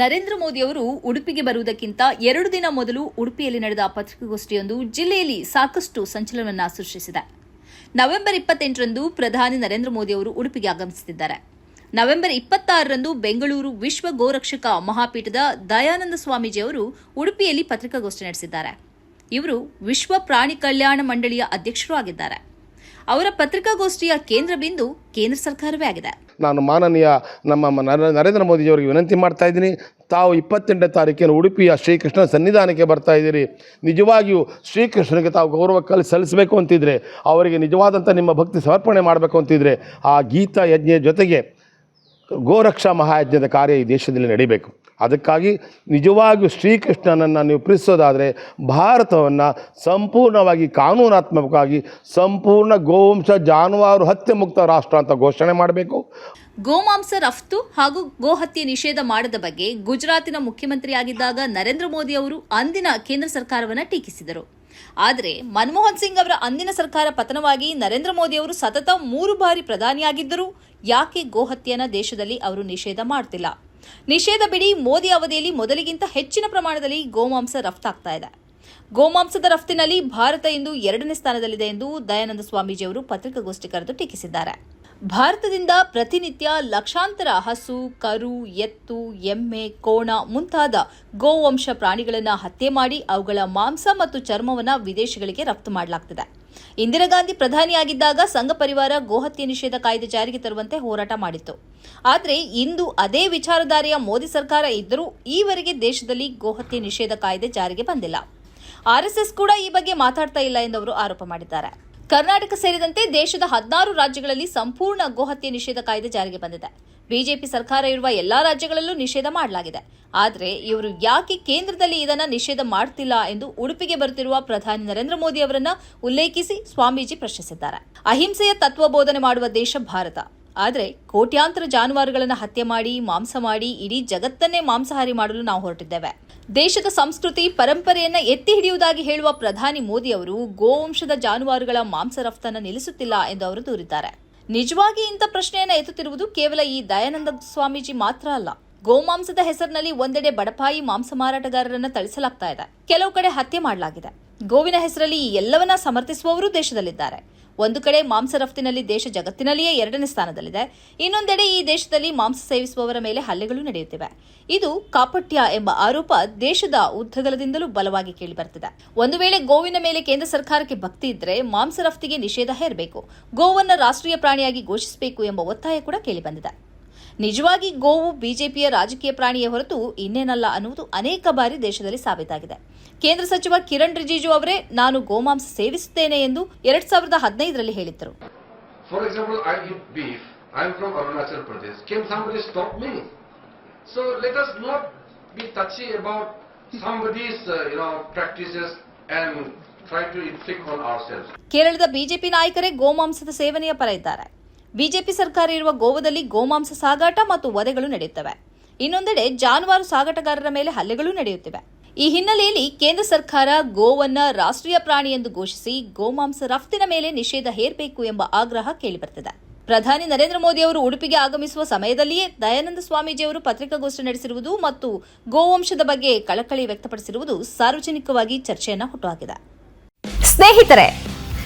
ನರೇಂದ್ರ ಮೋದಿ ಅವರು ಉಡುಪಿಗೆ ಬರುವುದಕ್ಕಿಂತ ಎರಡು ದಿನ ಮೊದಲು ಉಡುಪಿಯಲ್ಲಿ ನಡೆದ ಪತ್ರಿಕಾಗೋಷ್ಠಿಯೊಂದು ಜಿಲ್ಲೆಯಲ್ಲಿ ಸಾಕಷ್ಟು ಸಂಚಲನವನ್ನು ಸೃಷ್ಟಿಸಿದೆ. ನವೆಂಬರ್ ಇಪ್ಪತ್ತೆಂಟರಂದು ಪ್ರಧಾನಿ ನರೇಂದ್ರ ಮೋದಿ ಅವರು ಉಡುಪಿಗೆ ಆಗಮಿಸುತ್ತಿದ್ದಾರೆ. ನವೆಂಬರ್ ಇಪ್ಪತ್ತಾರರಂದು ಬೆಂಗಳೂರು ವಿಶ್ವ ಗೋರಕ್ಷಕ ಮಹಾಪೀಠದ ದಯಾನಂದ ಸ್ವಾಮೀಜಿ ಅವರು ಉಡುಪಿಯಲ್ಲಿ ಪತ್ರಿಕಾಗೋಷ್ಠಿ ನಡೆಸಿದ್ದಾರೆ. ಇವರು ವಿಶ್ವ ಪ್ರಾಣಿ ಕಲ್ಯಾಣ ಮಂಡಳಿಯ ಅಧ್ಯಕ್ಷರೂ ಆಗಿದ್ದಾರೆ. ಅವರ ಪತ್ರಿಕಾಗೋಷ್ಠಿಯ ಕೇಂದ್ರ ಬಿಂದು ಕೇಂದ್ರ ಸರ್ಕಾರವೇ ಆಗಿದೆ. ನಾನು ಮಾನನೀಯ ನಮ್ಮ ನರೇಂದ್ರ ಮೋದಿಯವರಿಗೆ ವಿನಂತಿ ಮಾಡ್ತಾ ಇದ್ದೀನಿ. ತಾವು ಇಪ್ಪತ್ತೆಂಟನೇ ತಾರೀಕಿನ ಉಡುಪಿಯ ಶ್ರೀಕೃಷ್ಣ ಸನ್ನಿಧಾನಕ್ಕೆ ಬರ್ತಾ ಇದ್ದೀರಿ. ನಿಜವಾಗಿಯೂ ಶ್ರೀಕೃಷ್ಣನಿಗೆ ತಾವು ಗೌರವ ಕಲ್ ಸಲ್ಲಿಸಬೇಕು ಅಂತಿದ್ರೆ, ಅವರಿಗೆ ನಿಜವಾದಂಥ ನಿಮ್ಮ ಭಕ್ತಿ ಸಮರ್ಪಣೆ ಮಾಡಬೇಕು ಅಂತಿದ್ರೆ, ಆ ಗೀತಾ ಯಜ್ಞೆಯ ಜೊತೆಗೆ ಗೋರಕ್ಷಾ ಮಹಾಯಜ್ಞದ ಕಾರ್ಯ ಈ ದೇಶದಲ್ಲಿ ನಡಿಬೇಕು. ಅದಕ್ಕಾಗಿ ನಿಜವಾಗಿಯೂ ಶ್ರೀಕೃಷ್ಣನನ್ನು ನೀವು ಪ್ರೀತಿಸೋದಾದರೆ ಭಾರತವನ್ನು ಸಂಪೂರ್ಣವಾಗಿ ಕಾನೂನಾತ್ಮಕವಾಗಿ ಸಂಪೂರ್ಣ ಗೋವಂಶ ಜಾನುವಾರು ಹತ್ಯೆ ಮುಕ್ತ ರಾಷ್ಟ್ರ ಅಂತ ಘೋಷಣೆ ಮಾಡಬೇಕು. ಗೋಮಾಂಸ ರಫ್ತು ಹಾಗೂ ಗೋಹತ್ಯೆ ನಿಷೇಧ ಮಾಡದ ಬಗ್ಗೆ ಗುಜರಾತಿನ ಮುಖ್ಯಮಂತ್ರಿಯಾಗಿದ್ದಾಗ ನರೇಂದ್ರ ಮೋದಿ ಅವರು ಅಂದಿನ ಕೇಂದ್ರ ಸರ್ಕಾರವನ್ನು ಟೀಕಿಸಿದರು. ಆದರೆ ಮನಮೋಹನ್ ಸಿಂಗ್ ಅವರ ಅಂದಿನ ಸರ್ಕಾರ ಪತನವಾಗಿ ನರೇಂದ್ರ ಮೋದಿ ಅವರು ಸತತ ಮೂರು ಬಾರಿ ಪ್ರಧಾನಿಯಾಗಿದ್ದರೂ ಯಾಕೆ ಗೋಹತ್ಯೆಯನ್ನು ದೇಶದಲ್ಲಿ ಅವರು ನಿಷೇಧ ಮಾಡ್ತಿಲ್ಲ? ನಿಷೇಧ ಬಿಡಿ ಮೋದಿ ಅವಧಿಯಲ್ಲಿ ಮೊದಲಿಗಿಂತ ಹೆಚ್ಚಿನ ಪ್ರಮಾಣದಲ್ಲಿ ಗೋಮಾಂಸ ರಫ್ತಾಗ್ತಾ ಇದೆ. ಗೋಮಾಂಸದ ರಫ್ತಿನಲ್ಲಿ ಭಾರತ ಇಂದು ಎರಡನೇ ಸ್ಥಾನದಲ್ಲಿದೆ ಎಂದು ದಯಾನಂದ ಸ್ವಾಮೀಜಿ ಅವರು ಪತ್ರಿಕಾಗೋಷ್ಠಿ ಕರೆದು ಟೀಕಿಸಿದ್ದಾರೆ. ಭಾರತದಿಂದ ಪ್ರತಿನಿತ್ಯ ಲಕ್ಷಾಂತರ ಹಸು, ಕರು, ಎತ್ತು, ಎಮ್ಮೆ, ಕೋಣ ಮುಂತಾದ ಗೋವಂಶ ಪ್ರಾಣಿಗಳನ್ನು ಹತ್ಯೆ ಮಾಡಿ ಅವುಗಳ ಮಾಂಸ ಮತ್ತು ಚರ್ಮವನ್ನು ವಿದೇಶಗಳಿಗೆ ರಫ್ತು ಮಾಡಲಾಗ್ತಿದೆ. ಇಂದಿರಾ ಗಾಂಧಿ ಪ್ರಧಾನಿಯಾಗಿದ್ದಾಗ ಸಂಘ ಪರಿವಾರ, ಗೋಹತ್ಯೆ ನಿಷೇಧ ಕಾಯ್ದೆ ಜಾರಿಗೆ ತರುವಂತೆ ಹೋರಾಟ ಮಾಡಿತ್ತು. ಆದರೆ ಇಂದು ಅದೇ ವಿಚಾರಧಾರೆಯ ಮೋದಿ ಸರ್ಕಾರ ಇದ್ದರೂ ಈವರೆಗೆ ದೇಶದಲ್ಲಿ ಗೋಹತ್ಯೆ ನಿಷೇಧ ಕಾಯ್ದೆ ಜಾರಿಗೆ ಬಂದಿಲ್ಲ. ಆರ್ಎಸ್ಎಸ್ ಕೂಡ ಈ ಬಗ್ಗೆ ಮಾತಾಡ್ತಾ ಇಲ್ಲ ಎಂದು ಅವರು ಆರೋಪ ಮಾಡಿದ್ದಾರೆ. ಕರ್ನಾಟಕ ಸೇರಿದಂತೆ ದೇಶದ ಹದಿನಾರು ರಾಜ್ಯಗಳಲ್ಲಿ ಸಂಪೂರ್ಣ ಗೋಹತ್ಯೆ ನಿಷೇಧ ಕಾಯ್ದೆ ಜಾರಿಗೆ ಬಂದಿದೆ. ಬಿಜೆಪಿ ಸರ್ಕಾರ ಇರುವ ಎಲ್ಲಾ ರಾಜ್ಯಗಳಲ್ಲೂ ನಿಷೇಧ ಮಾಡಲಾಗಿದೆ. ಆದರೆ ಇವರು ಯಾಕೆ ಕೇಂದ್ರದಲ್ಲಿ ಇದನ್ನು ನಿಷೇಧ ಮಾಡ್ತಿಲ್ಲ ಎಂದು ಉಡುಪಿಗೆ ಬರುತ್ತಿರುವ ಪ್ರಧಾನಿ ನರೇಂದ್ರ ಮೋದಿ ಅವರನ್ನು ಉಲ್ಲೇಖಿಸಿ ಸ್ವಾಮೀಜಿ ಪ್ರಶ್ನಿಸಿದ್ದಾರೆ. ಅಹಿಂಸೆಯ ತತ್ವ ಬೋಧನೆ ಮಾಡುವ ದೇಶ ಭಾರತ. ಆದರೆ ಕೋಟ್ಯಾಂತರ ಜಾನುವಾರುಗಳನ್ನು ಹತ್ಯೆ ಮಾಡಿ, ಮಾಂಸ ಮಾಡಿ, ಇಡೀ ಜಗತ್ತನ್ನೇ ಮಾಂಸಾಹಾರಿ ಮಾಡಲು ನಾವು ಹೊರಟಿದ್ದೇವೆ. ದೇಶದ ಸಂಸ್ಕೃತಿ, ಪರಂಪರೆಯನ್ನ ಎತ್ತಿ ಹಿಡಿಯುವುದಾಗಿ ಹೇಳುವ ಪ್ರಧಾನಿ ಮೋದಿ ಅವರು ಗೋವಂಶದ ಜಾನುವಾರುಗಳ ಮಾಂಸ ರಫ್ತನ್ನು ನಿಲ್ಲಿಸುತ್ತಿಲ್ಲ ಎಂದು ಅವರು ದೂರಿದ್ದಾರೆ. ನಿಜವಾಗಿ ಇಂಥ ಪ್ರಶ್ನೆಯನ್ನು ಎತ್ತುತ್ತಿರುವುದು ಕೇವಲ ಈ ದಯಾನಂದ ಸ್ವಾಮೀಜಿ ಮಾತ್ರ ಅಲ್ಲ. ಗೋಮಾಂಸದ ಹೆಸರಿನಲ್ಲಿ ಒಂದೆಡೆ ಬಡಪಾಯಿ ಮಾಂಸ ಮಾರಾಟಗಾರರನ್ನ ತಳಿಸಲಾಗ್ತಾ ಇದೆ. ಕೆಲವು ಕಡೆ ಹತ್ಯೆ ಮಾಡಲಾಗಿದೆ. ಗೋವಿನ ಹೆಸರಲ್ಲಿ ಈ ಎಲ್ಲವನ್ನ ಸಮರ್ಥಿಸುವವರು ದೇಶದಲ್ಲಿದ್ದಾರೆ. ಒಂದು ಕಡೆ ಮಾಂಸ ರಫ್ತಿನಲ್ಲಿ ದೇಶ ಜಗತ್ತಿನಲ್ಲಿಯೇ ಎರಡನೇ ಸ್ಥಾನದಲ್ಲಿದೆ. ಇನ್ನೊಂದೆಡೆ ಈ ದೇಶದಲ್ಲಿ ಮಾಂಸ ಸೇವಿಸುವವರ ಮೇಲೆ ಹಲ್ಲೆಗಳು ನಡೆಯುತ್ತಿವೆ. ಇದು ಕಾಪಟ್ಯ ಎಂಬ ಆರೋಪ ದೇಶದ ಉದ್ದಗಲದಿಂದಲೂ ಬಲವಾಗಿ ಕೇಳಿಬರ್ತಿದೆ ಒಂದು ವೇಳೆ ಗೋವಿನ ಮೇಲೆ ಕೇಂದ್ರ ಸರ್ಕಾರಕ್ಕೆ ಭಕ್ತಿ ಇದ್ರೆ ಮಾಂಸ ರಫ್ತಿಗೆ ನಿಷೇಧ ಹೇರಬೇಕು. ಗೋವನ್ನ ರಾಷ್ಟ್ರೀಯ ಪ್ರಾಣಿಯಾಗಿ ಘೋಷಿಸಬೇಕು ಎಂಬ ಒತ್ತಾಯ ಕೂಡ ಕೇಳಿಬಂದಿದೆ. ನಿಜವಾಗಿ ಗೋವು ಬಿಜೆಪಿಯ ರಾಜಕೀಯ ಪ್ರಾಣಿಯ ಹೊರತು ಇನ್ನೇನಲ್ಲ ಅನ್ನುವುದು ಅನೇಕ ಬಾರಿ ದೇಶದಲ್ಲಿ ಸಾಬೀತಾಗಿದೆ. ಕೇಂದ್ರ ಸಚಿವ ಕಿರಣ್ ರಿಜಿಜು ಅವರೇ ನಾನು ಗೋಮಾಂಸ ಸೇವಿಸುತ್ತೇನೆ ಎಂದು ಎರಡ್ ಸಾವಿರದ ಹದಿನೈದರಲ್ಲಿ ಹೇಳಿದ್ದರು. ಫಾರ್ ಬಿ ಟಚಿ ಅಬೌಟ್ ಕೇರಳದ ಬಿಜೆಪಿ ನಾಯಕರೇ ಗೋಮಾಂಸದ ಸೇವನೆಯ ಪರ ಇದ್ದಾರೆ. ಬಿಜೆಪಿ ಸರ್ಕಾರ ಇರುವ ಗೋವಾದಲ್ಲಿ ಗೋಮಾಂಸ ಸಾಗಾಟ ಮತ್ತು ವಧೆಗಳು ನಡೆಯುತ್ತವೆ. ಇನ್ನೊಂದೆಡೆ ಜಾನುವಾರು ಸಾಗಾಟಗಾರರ ಮೇಲೆ ಹಲ್ಲೆಗಳು ನಡೆಯುತ್ತಿವೆ. ಈ ಹಿನ್ನೆಲೆಯಲ್ಲಿ ಕೇಂದ್ರ ಸರ್ಕಾರ ಗೋವನ್ನ ರಾಷ್ಟ್ರೀಯ ಪ್ರಾಣಿ ಎಂದು ಘೋಷಿಸಿ ಗೋಮಾಂಸ ರಫ್ತಿನ ಮೇಲೆ ನಿಷೇಧ ಹೇರಬೇಕು ಎಂಬ ಆಗ್ರಹ ಕೇಳಿಬರುತ್ತಿದೆ. ಪ್ರಧಾನಿ ನರೇಂದ್ರ ಮೋದಿ ಅವರು ಉಡುಪಿಗೆ ಆಗಮಿಸುವ ಸಮಯದಲ್ಲಿಯೇ ದಯಾನಂದ ಸ್ವಾಮೀಜಿ ಅವರು ಪತ್ರಿಕಾಗೋಷ್ಠಿ ನಡೆಸಿರುವುದು ಮತ್ತು ಗೋವಂಶದ ಬಗ್ಗೆ ಕಳಕಳಿ ವ್ಯಕ್ತಪಡಿಸಿರುವುದು ಸಾರ್ವಜನಿಕವಾಗಿ ಚರ್ಚೆಯನ್ನು ಹುಟ್ಟುಹಾಕಿದೆ. ಸ್ನೇಹಿತರೆ